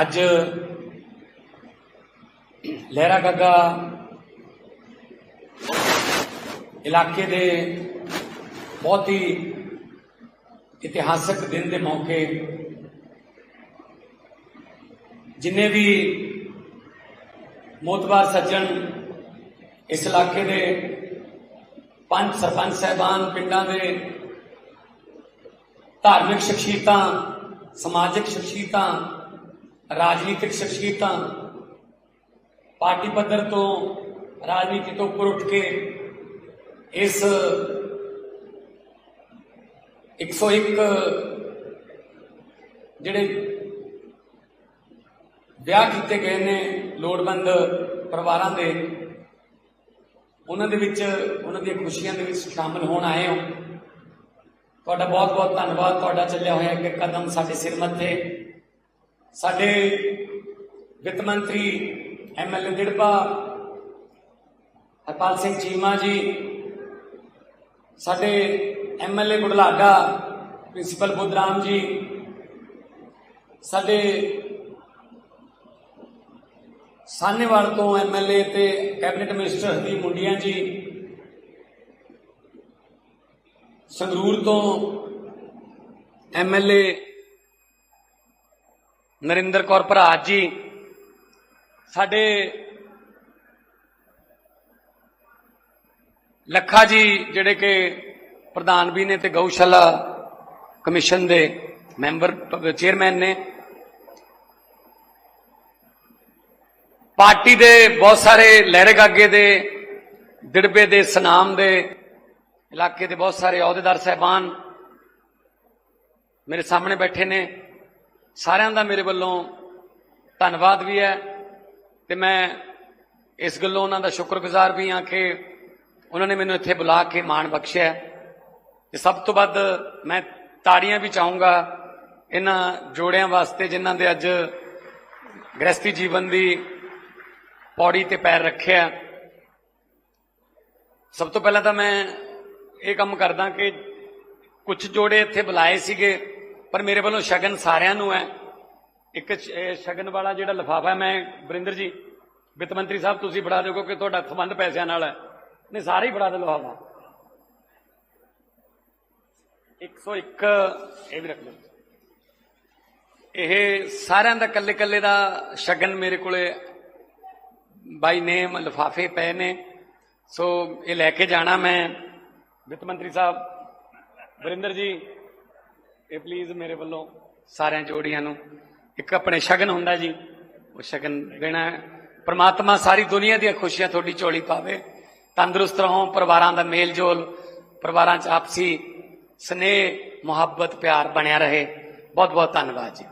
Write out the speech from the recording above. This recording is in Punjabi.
ਅੱਜ ਲਹਿਰਾ ਗੱਗਾ ਇਲਾਕੇ ਦੇ ਬਹੁਤ ਹੀ ਇਤਿਹਾਸਕ ਦਿਨ ਦੇ ਮੌਕੇ ਜਿੰਨੇ ਵੀ ਮੋਤਬਾਰ ਸੱਜਣ ਇਸ ਇਲਾਕੇ ਦੇ ਪੰਜ ਸਰਪੰਚ ਸਹਿਬਾਨ ਪਿੰਡਾਂ ਦੇ ਧਾਰਮਿਕ ਸ਼ਖਸੀਅਤਾਂ, ਸਮਾਜਿਕ ਸ਼ਖਸੀਅਤਾਂ ਰਾਜਨੀਤਿਕ ਸ਼ਖਸੀਅਤਾਂ ਪਾਰਟੀ ਪੱਧਰ ਤੋਂ, ਰਾਜਨੀਤੀ ਤੋਂ ਉੱਪਰ ਉੱਠ ਕੇ ਇਸ 101 ਜਿਹੜੇ ਵਿਆਹ ਕੀਤੇ ਗਏ ਨੇ ਲੋੜਵੰਦ ਪਰਿਵਾਰਾਂ ਦੇ, ਉਹਨਾਂ ਦੇ ਵਿੱਚ, ਉਹਨਾਂ ਦੀਆਂ ਖੁਸ਼ੀਆਂ ਦੇ ਵਿੱਚ ਸ਼ਾਮਲ ਹੋਣ ਆਏ ਹੋ। ਤੁਹਾਡਾ ਬਹੁਤ ਬਹੁਤ ਧੰਨਵਾਦ। ਤੁਹਾਡਾ ਚੱਲਿਆ ਹੋਇਆ ਕਿ ਕਦਮ ਸਾਡੇ ਸਿਰ ਮੱਥੇ। ਸਾਡੇ ਵਿੱਤ ਮੰਤਰੀ ਐਮਐਲਏ ਦਿੜਬਾ ਹਰਪਾਲ ਸਿੰਘ ਚੀਮਾ ਜੀ, ਸਾਡੇ ਐਮਐਲਏ ਗੁੜਲਾਡਾ ਪ੍ਰਿੰਸੀਪਲ ਬੁੱਧਰਾਮ ਜੀ, ਸਾਡੇ ਸਾਨੇਵਾਲ ਤੋਂ ਐਮਐਲਏ ਤੇ ਕੈਬਨਿਟ ਮਿਨਿਸਟਰ ਹਰਦੀਪ ਮੁੰਡੀਆਂ ਜੀ, ਸੰਗਰੂਰ ਤੋਂ ਐਮਐਲਏ ਨਰਿੰਦਰ ਕੌਰ ਭਰਾਜ ਜੀ, ਸਾਡੇ ਲੱਖਾ ਜੀ ਜਿਹੜੇ ਕਿ ਪ੍ਰਧਾਨ ਵੀ ਨੇ ਤੇ ਗਊਸ਼ਾਲਾ ਕਮਿਸ਼ਨ ਦੇ ਮੈਂਬਰ, ਚੇਅਰਮੈਨ ਨੇ। ਪਾਰਟੀ ਦੇ ਬਹੁਤ ਸਾਰੇ ਲਹਿਰੇਗਾਗੇ ਦੇ, ਦਿੜਬੇ ਦੇ, ਸਨਾਮ ਦੇ ਇਲਾਕੇ ਦੇ ਬਹੁਤ ਸਾਰੇ ਅਹੁਦੇਦਾਰ, ਸਹਿਬਾਨ ਮੇਰੇ ਸਾਹਮਣੇ ਬੈਠੇ ਨੇ। ਸਾਰਿਆਂ ਦਾ ਮੇਰੇ ਵੱਲੋਂ ਧੰਨਵਾਦ ਵੀ ਹੈ ਤੇ ਮੈਂ ਇਸ ਗੱਲੋਂ ਉਹਨਾਂ ਦਾ ਸ਼ੁਕਰਗੁਜ਼ਾਰ ਵੀ ਹਾਂ ਕਿ ਉਹਨਾਂ ਨੇ ਮੈਨੂੰ ਇੱਥੇ ਬੁਲਾ ਕੇ ਮਾਣ ਬਖਸ਼ਿਆ ਤੇ ਸਭ ਤੋਂ ਵੱਧ ਮੈਂ ਤਾੜੀਆਂ ਵੀ ਚਾਹੂੰਗਾ ਇਹਨਾਂ ਜੋੜਿਆਂ ਵਾਸਤੇ ਜਿਨ੍ਹਾਂ ਦੇ ਅੱਜ ਗ੍ਰਸਤੀ ਜੀਵਨ ਦੀ ਪੌੜੀ ਤੇ ਪੈਰ ਰੱਖਿਆ ਸਭ ਤੋਂ ਪਹਿਲਾਂ ਤਾਂ ਮੈਂ ਇਹ ਕੰਮ ਕਰਦਾ ਕਿ ਕੁਝ ਜੋੜੇ ਇੱਥੇ ਬੁਲਾਏ ਸੀਗੇ। ਪਰ ਮੇਰੇ ਵੱਲੋਂ ਸ਼ਗਨ ਸਾਰਿਆਂ ਨੂੰ ਹੈ। ਇੱਕ ਸ਼ਗਨ ਵਾਲਾ ਜਿਹੜਾ ਲਿਫਾਫਾ ਮੈਂ ਵਰਿੰਦਰ ਜੀ, ਵਿੱਤ ਮੰਤਰੀ ਸਾਹਿਬ ਤੁਸੀਂ ਫੜਾ ਦਿਓ ਕਿਉਂਕਿ ਤੁਹਾਡਾ ਸੰਬੰਧ ਪੈਸਿਆਂ ਨਾਲ ਹੈ। ਨਹੀਂ, ਸਾਰੇ ਹੀ ਫੜਾ ਦਿਓ ਲਿਫਾਫਾ। 101 ਇਹ ਵੀ ਰੱਖ ਲਓ। ਇਹ ਸਾਰਿਆਂ ਦਾ ਕੱਲੇ ਕੱਲੇ ਦਾ ਸ਼ਗਨ ਮੇਰੇ ਕੋਲੇ ਬਾਈ ਨੇਮ ਲਿਫਾਫੇ ਪਏ ਨੇ। ਸੋ ਇਹ ਲੈ ਕੇ ਜਾਣਾ ਮੈਂ। ਵਿੱਤ ਮੰਤਰੀ ਸਾਹਿਬ, ਵਰਿੰਦਰ ਜੀ ਇਹ ਪਲੀਜ਼ ਮੇਰੇ ਵੱਲੋਂ ਸਾਰਿਆਂ ਜੋੜੀਆਂ ਨੂੰ ਇੱਕ ਆਪਣੇ ਸ਼ਗਨ ਹੁੰਦਾ ਜੀ, ਉਹ ਸ਼ਗਨ ਦੇਣਾ ਹੈ। ਪ੍ਰਮਾਤਮਾ ਸਾਰੀ ਦੁਨੀਆ ਦੀਆਂ ਖੁਸ਼ੀਆਂ ਤੁਹਾਡੀ ਝੋਲੀ ਪਾਵੇ। ਤੰਦਰੁਸਤ ਰਹੋ, ਪਰਿਵਾਰਾਂ ਦਾ ਮੇਲ ਜੋਲ ਪਰਿਵਾਰਾਂ 'ਚ ਆਪਸੀ ਸਨੇਹ, ਮੁਹੱਬਤ, ਪਿਆਰ ਬਣਿਆ ਰਹੇ। ਬਹੁਤ ਬਹੁਤ ਧੰਨਵਾਦ ਜੀ।